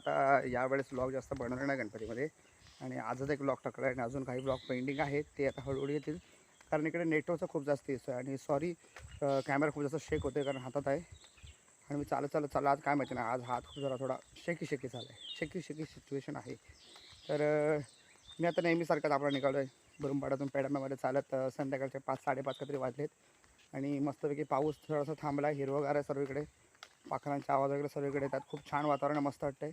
आता यावेळेस ब्लॉग जास्त बनवणार नाही गणपतीमध्ये. आणि आजच एक ब्लॉग टाकला आहे आणि अजून काही ब्लॉग पेंडिंग आहेत ते आता हळूहळू येतील. कारण इकडे नेटवर्कचा खूप जास्त इश्यू आहे आणि सॉरी कॅमेरा खूप जास्त शेक होते कारण हातात आहे. आणि मी चालत चालत चाललं आज काय माहिती नाही आज हात खूप जरा थोडा शेकी शेकी झाला आहे शेकी शेकी सिच्युएशन आहे. तर मी आता नेहमीसारखाच आपला निघालो आहे बुरुंबाडातून पेडाम्यामध्ये चालत संध्याकाळचे पाच साडेपाच काहीतरी वाजलेत. आणि मस्तपैकी पाऊस थोडासा थांबला आहे हिरवगार आहे सर्वीकडे इकडे. आवाज वगैरे सगळीकडे येतात. खूप छान वातावरण मस्त वाटतं आहे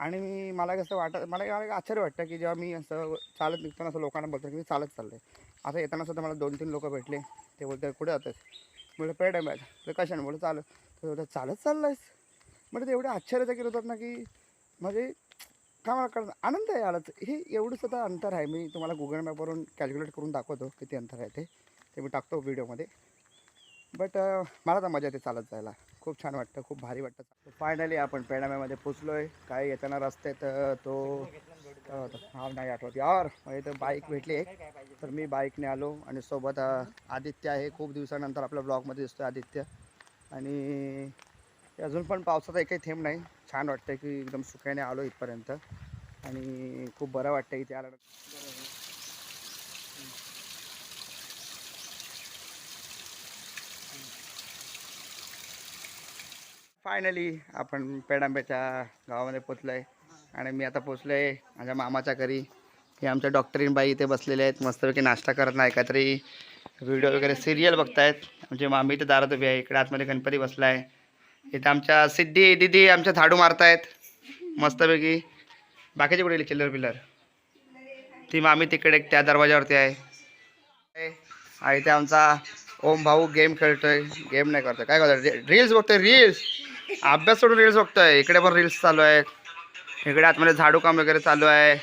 आणि मी मला कसं वाटत मला मला आश्चर्य वाटतं की जेव्हा मी असं चालत निघताना असं लोकांना बोलतो की मी चालत चाललं आहे आता येताना सुद्धा मला दोन तीन लोक भेटले. ते बोलते कुठे जातात म्हटलं पेड आहे मॅच ते कशाने? बोललं चालत. तर बोलतात चालत चाललं आहेस म्हणजे ते एवढे आश्चर्यचकित होतात ना की म्हणजे काय मला कळत आनंद आहे आलाच हे एवढंच आता अंतर आहे. मी तुम्हाला गुगल मॅपवरून कॅल्क्युलेट करून दाखवतो किती अंतर आहे ते. ते मी टाकतो व्हिडिओमध्ये बट uh, मला तर मजा येते चालत जायला. खूप छान वाटतं खूप भारी वाटतं फायनली आपण पेणाम्यामध्ये पोचलो आहे काय येताना रस्त्यात तर तो हाव हा नाही आठवत. यार म्हणजे तर बाईक भेटली एक. तर मी बाईकने आलो आणि सोबत आदित्य आहे. खूप दिवसानंतर आपल्या ब्लॉगमध्ये दिसतो आदित्य. आणि अजून पण पावसाचा एकही थेंब नाही. छान वाटतं की एकदम सुख्याने आलो इथपर्यंत. आणि खूप बरं वाटतं इथे आलं फायनली आपण पेडांब्याच्या गावामध्ये पोचलो आहे आणि मी आता पोचलो आहे माझ्या मामाच्या घरी. हे आमच्या डॉक्टरीन बाई इथे बसलेले आहेत. मस्तपैकी नाश्ता करत नाही काहीतरी व्हिडिओ वगैरे सिरियल बघतायत. आमची मामी इथे दारात उभी आहे इकडे आतमध्ये गणपती बसला आहे इथं आमच्या सिद्धी दिदी आमच्या झाडू मारतायत. मस्तपैकी. बाकीचे कुठे चिल्लर पिल्लर? ती मामी तिकडे त्या दरवाजावरती आहे. इथे आमचा ओम भाऊ गेम खेळतोय. गेम नाही करतोय. काय करतोय? रील्स बघतोय रील्स अभ्यास सोडून रील्स बघतोय. इकडे पण रील्स चालू आहेत. इकडे आतमध्ये झाडू काम वगैरे चालू आहे.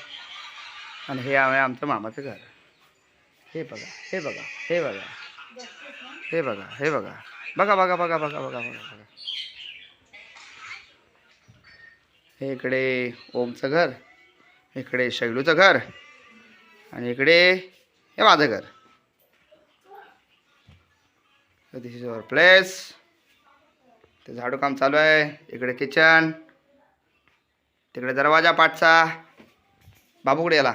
आणि हे आहे आमचं मामाचं घर. हे बघा हे बघा हे बघा. हे बघा हे बघा. बघा बघा बघा बघा बघा बघा बघा. हे इकडे ओमचं घर. इकडे शैलूचं घर. आणि इकडे हे माझं घर. दिस इज अवर प्लेस ते झाडू काम चालू आहे. इकडे किचन तिकडे दरवाजा पाठचा. बाबू कुठे याला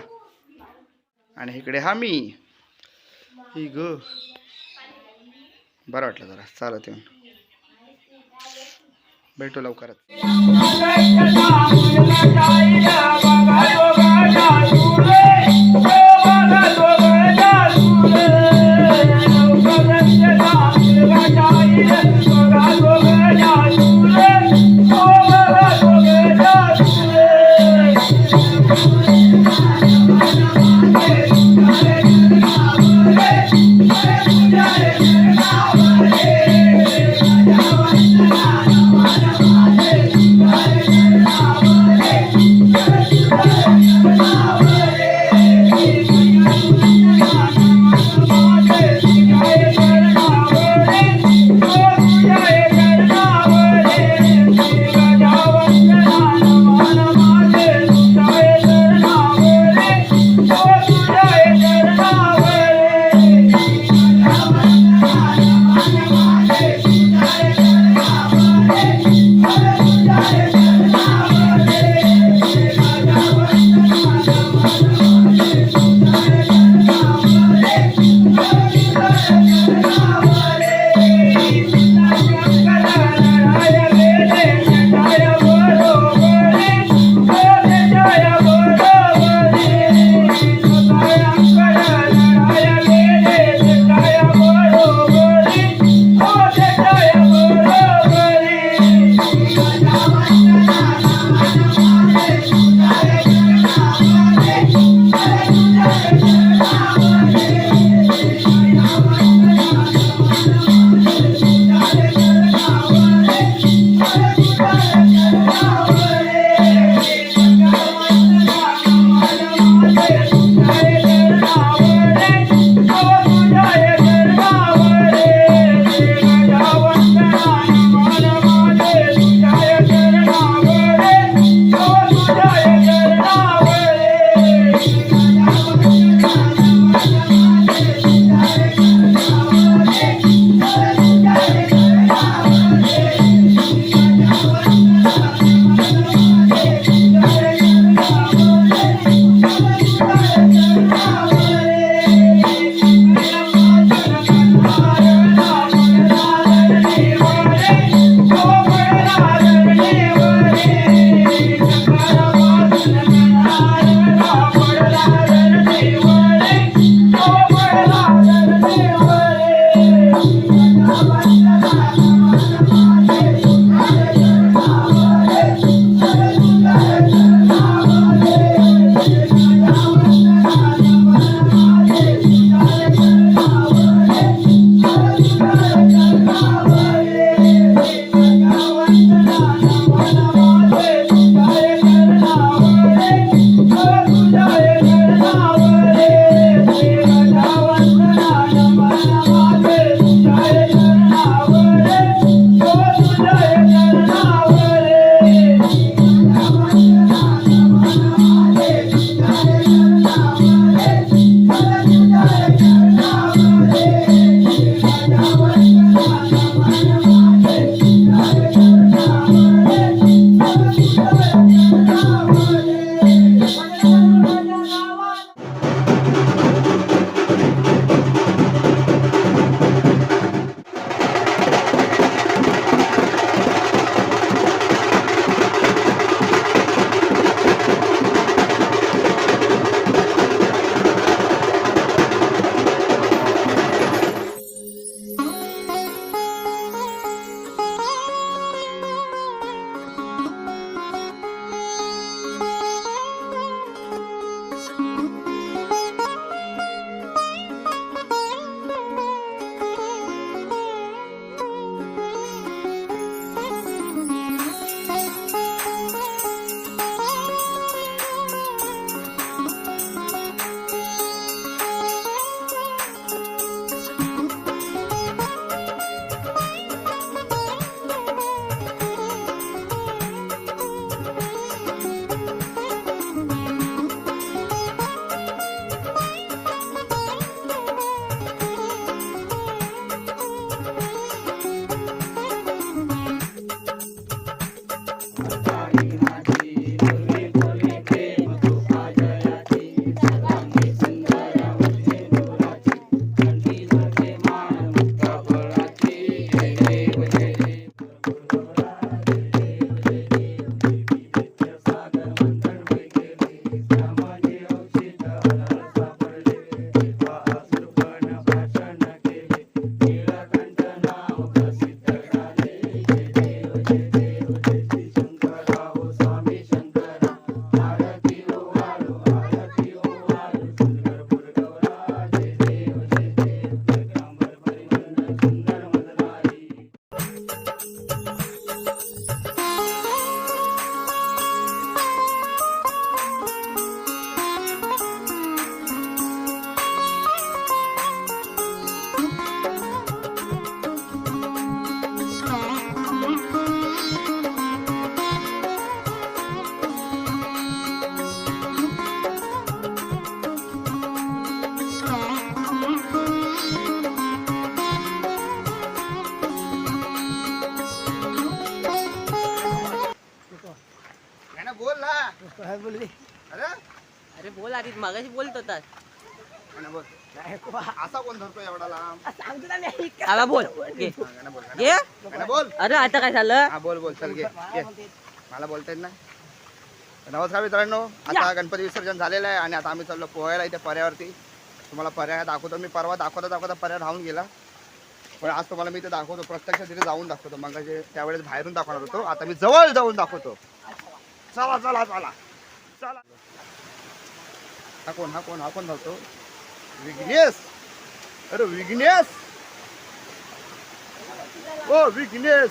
आणि इकडे हा मी. ही ग. बरं वाटलं जरा. चालत येऊन भेटू लवकरच. काय बोलली. अरे? अरे बोल आधी मागाशी बोलत होता. गाणं बोल. नाही कुबा. असा कोण धरतो एवढा लांब? सांगतो ना मी. ऐक. आला बोल घे. हा, गाणं बोल. गाणं. घे. गाणं बोल. अरे आता काय झालं? हा बोल बोल. चल घे. घे. मला बोलता येत नाही. नमस्कार मित्रांनो. आता गणपती विसर्जन झालेलं आहे आणि आता आम्ही चाललो पोहायला इथे पर्यावरती. तुम्हाला पर्याय दाखवतो. मी परवा दाखवता दाखवता पर्याय राहून गेला. पण आज तुम्हाला मी इथे दाखवतो. प्रत्यक्ष तिथे जाऊन दाखवतो. मग त्यावेळेस बाहेरून दाखवणार होतो. आता मी जवळ जाऊन दाखवतो. चला चला चला. हा कोण हा कोण हा कोण धावतो? विघ्नेश! अरे विघ्नेश! ओ विघ्नेश!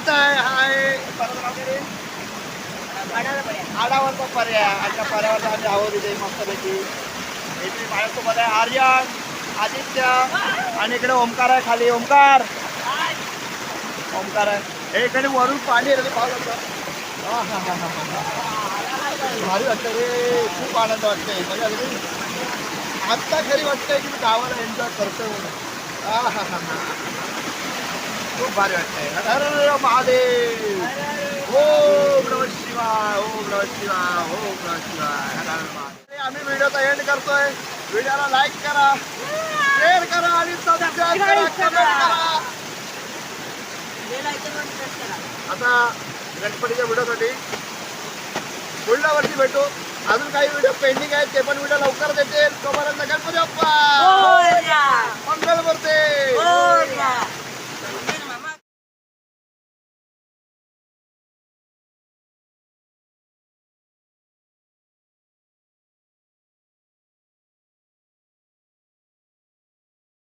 आणि आहे हा आहे आडावरचा पर्याय आजच्या पर्यावरचा आम्ही आवड इथे मस्तपैकी. इथे माझ्यासोबत आहे आर्यन आदित्य आणि इकडे ओमकार आहे खाली. ओमकार ओमकार आहे. हे इकडे वरून पाणी येतं ते पाहू भारी वाटतं रे. खूप आनंद वाटतोय. म्हणजे अगदी आत्ता खरी वाटतंय की मी गावाला एन्जॉय करतोय म्हणून. हा. खूप भारी वाटतंय हर हर महादेव. हो ओम नम शिवाय ओम नम एंड करतोय. व्हिडिओला लाईक करा. शेअर करा आणि करा. कमेंट करा. आता गणपतीच्या व्हिडिओसाठी पुढल्या वर्षी भेटू. अजून काही व्हिडिओ पेंडिंग आहेत ते पण व्हिडिओ लवकर देते तोपर्यंत गणपती अप्पा मंगल भरते